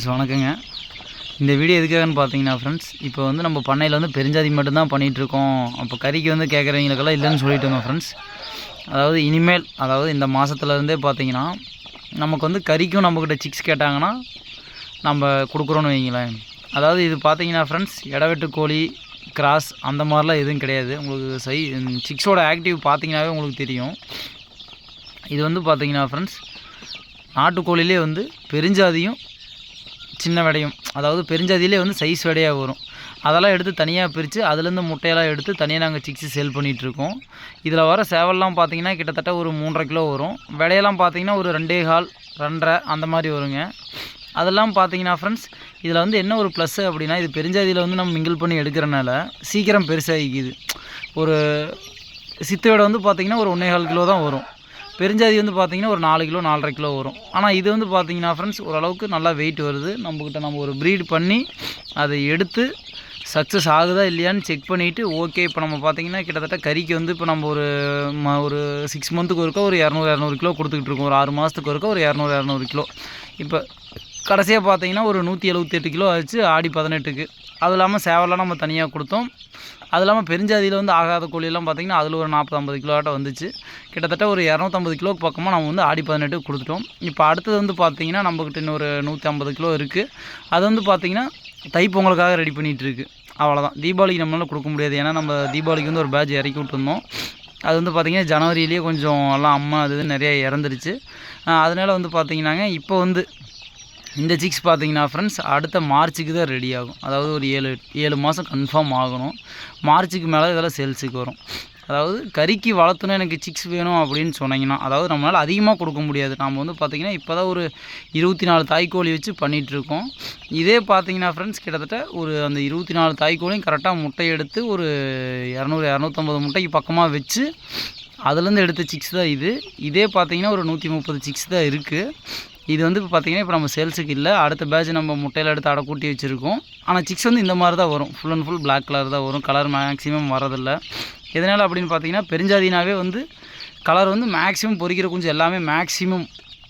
Friends வணக்கங்க. இந்த video எதுக்காகன்னு பார்த்தீங்கன்னா ஃப்ரெண்ட்ஸ் இப்போ வந்து நம்ம பண்ணையில் வந்து பெருஞ்சாதி மட்டும்தான் பண்ணிகிட்டு இருக்கோம் அப்போ கறிக்கு வந்து கேட்குறவங்களுக்கெல்லாம் இல்லைன்னு சொல்லிட்டு இருந்தோம் ஃப்ரெண்ட்ஸ் அதாவது இனிமேல் அதாவது இந்த மாதத்துலேருந்தே பார்த்தீங்கன்னா நமக்கு வந்து கறிக்கும் நம்மக்கிட்ட சிக்ஸ் கேட்டாங்கன்னா நம்ம கொடுக்குறோன்னு வைங்களேன். அதாவது இது பார்த்தீங்கன்னா ஃப்ரெண்ட்ஸ் இடவெட்டு கோழி கிராஸ் அந்த மாதிரிலாம் எதுவும் கிடையாது. உங்களுக்கு சை சிக்ஸோட ஆக்டிவ் பார்த்தீங்கன்னாவே உங்களுக்கு தெரியும். இது வந்து பார்த்தீங்கன்னா ஃப்ரெண்ட்ஸ் நாட்டுக்கோழிலே வந்து பெருஞ்சாதியும் சின்ன விடையும். அதாவது பெருஞ்சாதியிலே வந்து சைஸ் விடையாக வரும். அதெல்லாம் எடுத்து தனியாக பிரித்து அதுலேருந்து முட்டையெல்லாம் எடுத்து தனியாக நாங்கள் சிக்ஸு சேல் பண்ணிகிட்ருக்கோம் இதில் வர சேவல்லாம் பார்த்தீங்கன்னா கிட்டத்தட்ட ஒரு மூன்றரை கிலோ வரும். விடையெல்லாம் பார்த்தீங்கன்னா ஒரு ரெண்டே கால் ரெண்டரை அந்த மாதிரி வருங்க. அதெல்லாம் பார்த்தீங்கன்னா ஃப்ரெண்ட்ஸ் இதில் வந்து என்ன ஒரு ப்ளஸ்ஸு அப்படின்னா இது பெருஞ்சாதியில் வந்து நம்ம மிங்கிள் பண்ணி எடுக்கிறனால சீக்கிரம் பெருசாகிக்குது. ஒரு சித்து விடை வந்து பார்த்திங்கன்னா ஒரு ஒன்றே கால் கிலோ தான் வரும். பெருஞ்சாதி வந்து பார்த்தீங்கன்னா ஒரு நாலு கிலோ நாலரை கிலோ வரும். ஆனால் இது வந்து பார்த்தீங்கன்னா ஃப்ரெண்ட்ஸ் ஓரளவுக்கு நல்லா வெயிட் வருது. நம்மக்கிட்ட நம்ம ஒரு ப்ரீட் பண்ணி அதை எடுத்து சக்ஸஸ் ஆகுதா இல்லையான்னு செக் பண்ணிவிட்டு ஓகே இப்போ நம்ம பார்த்தீங்கன்னா கிட்டத்தட்ட கறிக்கு வந்து இப்போ நம்ம ஒரு ம ஒரு சிக்ஸ் மந்த்துக்கு ஒருக்கா ஒரு இரநூறு இரநூறு கிலோ கொடுத்துக்கிட்டு இருக்கோம். ஒரு ஆறு மாதத்துக்கு ஒருக்கா ஒரு இரநூறு இரநூறு கிலோ. இப்போ கடைசியாக பார்த்தீங்கன்னா ஒரு நூற்றி எழுபத்தெட்டு கிலோ ஆச்சு ஆடி பதினெட்டுக்கு. அது இல்லாமல் சேவலாம் நம்ம தனியாக கொடுத்தோம். அது இல்லாமல் பெருஞ்சாதியில் வந்து ஆகாத கோழியெல்லாம் பார்த்திங்கன்னா அதில் ஒரு நாற்பது ஐம்பது கிலோ வந்துச்சு. கிட்டத்தட்ட ஒரு இரநூத்தம்பது கிலோக்கு பக்கமாக நம்ம வந்து ஆடி பதினெட்டு கொடுத்துட்டோம். இப்போ அடுத்தது வந்து பார்த்தீங்கன்னா நம்மக்கிட்ட இன்னொரு நூற்றி ஐம்பது கிலோ இருக்குது அது வந்து பார்த்தீங்கன்னா தைப்பொங்கலுக்காக ரெடி பண்ணிகிட்ருக்கு அவ்வளோதான் தீபாவளிக்கு நம்மளால் கொடுக்க முடியாது. ஏன்னா நம்ம தீபாவளிக்கு வந்து ஒரு பேட்ச் இறக்கி விட்டுருந்தோம். அது வந்து பார்த்திங்கன்னா ஜனவரியிலேயே கொஞ்சம் எல்லாம் அம்மா அது நிறைய இறந்துருச்சு. அதனால் வந்து பார்த்திங்கன்னாங்க இப்போ வந்து இந்த சிக்ஸ் பார்த்தீங்கன்னா ஃப்ரெண்ட்ஸ் அடுத்த மார்ச்சுக்கு தான் ரெடி ஆகும். அதாவது ஒரு ஏழு ஏழு மாதம் கன்ஃபார்ம் ஆகணும். மார்ச்சுக்கு மேலே இதெல்லாம் சேல்ஸுக்கு வரும். அதாவது கறிக்கு வளர்த்தணும் எனக்கு சிக்ஸ் வேணும் அப்படின்னு சொன்னீங்கன்னா அதாவது நம்மளால் அதிகமாக கொடுக்க முடியாது. நாம் வந்து பார்த்திங்கன்னா இப்போ தான் ஒரு இருபத்தி நாலு தாய்க்கோழி வச்சு பண்ணிகிட்ருக்கோம் இதே பார்த்தீங்கன்னா ஃப்ரெண்ட்ஸ் கிட்டத்தட்ட ஒரு அந்த இருபத்தி நாலு தாய்க்கோழியும் கரெக்டாக முட்டை எடுத்து ஒரு இரநூறு இரநூத்தம்பது முட்டைக்கு பக்கமாக வச்சு அதுலேருந்து எடுத்த சிக்ஸ் தான் இது. இதே பார்த்தீங்கன்னா ஒரு நூற்றி முப்பது சிக்ஸ் தான் இருக்குது இது வந்து இப்போ பார்த்தீங்கன்னா இப்போ நம்ம சேல்ஸுக்கு இல்லை. அடுத்த பேட்ச் நம்ம முட்டையில் எடுத்து அடை கூட்டி வச்சுருக்கோம். ஆனால் சிக்ஸ் வந்து இந்த மாதிரி தான் வரும். Full and full black colour தான் வரும். கலர் மேக்ஸிமம் வரதில்லை எதனால் அப்படின்னு பார்த்தீங்கன்னா பெருஞ்சாதினாவே வந்து கலர் வந்து மேக்ஸிமம் பொறிக்கிற குஞ்சு எல்லாமே மேக்ஸிமம்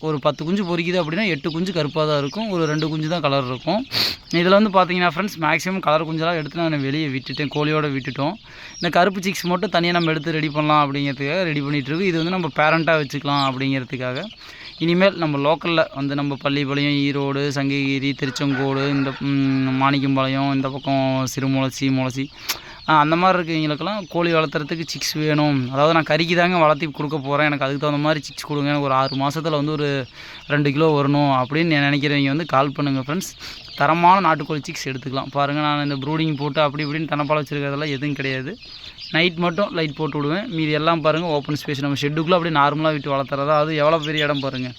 ஒரு பத்து குஞ்சு பொறிக்குது அப்படின்னா எட்டு குஞ்சு கருப்பாக தான் இருக்கும். ஒரு ரெண்டு குஞ்சு தான் கலர் இருக்கும். இதில் வந்து பார்த்தீங்கன்னா ஃப்ரெண்ட்ஸ் மேக்ஸிமம் கலர் குஞ்செல்லாம் எடுத்து நான் வெளியே விட்டுட்டேன். கோழியோடு விட்டுட்டோம். இந்த கருப்பு சிக்ஸ் மட்டும் தனியாக நம்ம எடுத்து ரெடி பண்ணலாம் அப்படிங்கிறதுக்காக ரெடி பண்ணிகிட்ருக்கு இது வந்து நம்ம பேரண்ட்டாக வச்சுக்கலாம் அப்படிங்கிறதுக்காக. இனிமேல் நம்ம லோக்கலில் வந்து நம்ம பள்ளிப்பாளையம் ஈரோடு சங்ககிரி திருச்செங்கோடு இந்த மாணிக்கம்பாளையம் இந்த பக்கம் சிறுமுளசி முளசி அந்த மாதிரி இருக்கிறவங்களுக்கெல்லாம் கோழி வளர்த்துறதுக்கு சிக்ஸ் வேணும். அதாவது நான் கறிக்கு தாங்க வளர்த்தி கொடுக்க போகிறேன் எனக்கு அதுக்கு தகுந்த மாதிரி சிக்ஸ் கொடுங்க. எனக்கு ஒரு ஆறு மாதத்தில் வந்து ஒரு ரெண்டு கிலோ வரணும் அப்படின்னு நினைக்கிறவங்க வந்து கால் பண்ணுங்கள் ஃப்ரெண்ட்ஸ் தரமான நாட்டுக்கோழி சிக்ஸ் எடுத்துக்கலாம். பாருங்கள் நான் இந்த ப்ரூடிங் போட்டு அப்படி இப்படின்னு தனப்பால் வச்சுருக்கிறதெல்லாம் எதுவும் கிடையாது. நைட் மட்டும் லைட் போட்டு விடுவேன். மீதி எல்லாம் பாருங்கள் ஓப்பன் ஸ்பேஸ் நம்ம ஷெட்டுக்குள்ளே அப்படியே நார்மலாக விட்டு வளர்த்துறதா? அது எவ்வளோ பெரிய இடம் பாருங்கள்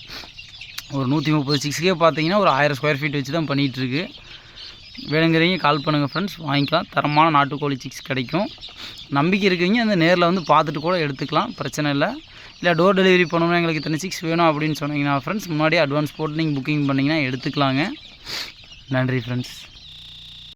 ஒரு நூற்றி முப்பது சிக்ஸ்க்கே பார்த்தீங்கன்னா ஒரு ஆயிரம் ஸ்கொயர் ஃபீட் வச்சு தான் பண்ணிகிட்ருக்கு வேணுங்கிறீங்க கால் பண்ணுங்கள் ஃப்ரெண்ட்ஸ் வாங்கிக்கலாம். தரமான நாட்டுக்கோழி சிக்ஸ் கிடைக்கும். நம்பிக்கை இருக்குங்க அந்த நேரில் வந்து பார்த்துட்டு கூட எடுத்துக்கலாம். பிரச்சனை இல்லை. இல்லை டோர் டெலிவரி பண்ணணும் எங்களுக்கு இத்தனை சிக்ஸ் வேணும் அப்படின்னு சொன்னீங்கன்னா ஃப்ரெண்ட்ஸ் முன்னாடியே அட்வான்ஸ் போட்டு நீங்கள் புக்கிங் பண்ணிங்கன்னா எடுத்துக்கலாங்க. நன்றி ஃப்ரெண்ட்ஸ்